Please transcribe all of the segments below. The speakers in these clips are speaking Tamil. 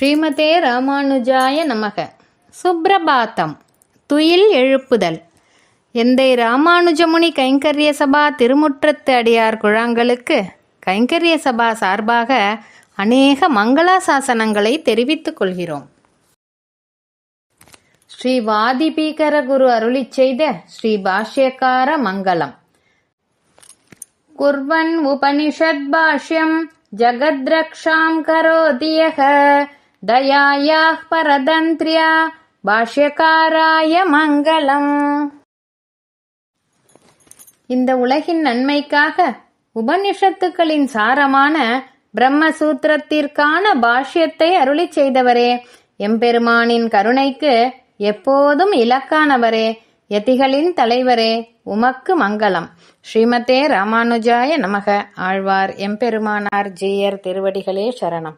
ஸ்ரீமதே ராமானுஜாய நமக. சுப்பிரபாத்தம் துயில் எழுப்புதல். எந்தை ராமானுஜமுனி கைங்கரிய சபா திருமுற்றத்து அடியார் குழாங்களுக்கு கைங்கரிய சபா சார்பாக அநேக மங்களாசாசனங்களை தெரிவித்துக் கொள்கிறோம். ஸ்ரீ வாதிபீகர குரு அருளி செய்த ஸ்ரீ பாஷ்யக்கார மங்களம். குர்வன் உபனிஷத் பாஷ்யம் ஜகத்ரக்ஷாம் கரோதியக दयायाः परतन्त्र्या பாஷ்யக்காராய மங்களம் இந்த உலகின் நன்மைக்காக உபனிஷத்துக்களின் சாரமான பிரம்மசூத்திரத்திற்கான பாஷ்யத்தை அருளிச் செய்தவரே எம்பெருமானின் கருணைக்கு எப்போதும் இலக்கானவரே யதிகளின் தலைவரே உமக்கு மங்களம் ஸ்ரீமதே ராமானுஜாய நமக ஆழ்வார் எம்பெருமானார் ஜீயர் திருவடிகளே சரணம்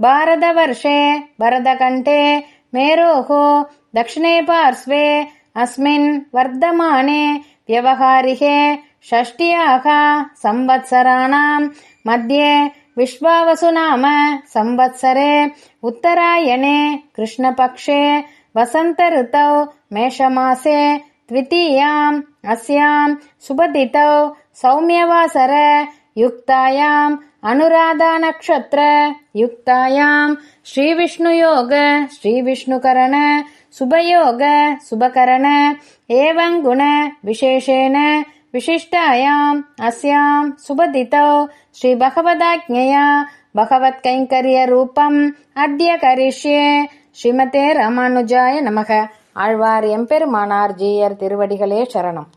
भारतवर्षे भरतकण्ठे मेरोः दक्षिणे पार्श्वे अस्मिन् वर्धमाने व्यवहारिके षष्ट्याः संवत्सराणां मध्ये विश्वावसुनाम संवत्सरे उत्तरायणे कृष्णपक्षे वसन्तऋतौ मेषमासे द्वितीयाम् अस्याम् सुबदितौ सौम्यवासर युक्तायाम् अनुराधानक्षत्र युक्तायाम् श्रीविष्णुयोग श्रीविष्णुकरण शुभयोग शुभकरण एवं गुण विशेषेण विशिष्टायाम् अस्याम् सुबदितौ श्रीभगवदाज्ञया भगवत्कैङ्कर्यरूपम् अद्य करिष्ये ஸ்ரீமதே ராமானுஜாய நமக ஆழ்வார் எம்பெருமானார் ஜீயர் திருவடிகளே சரணம்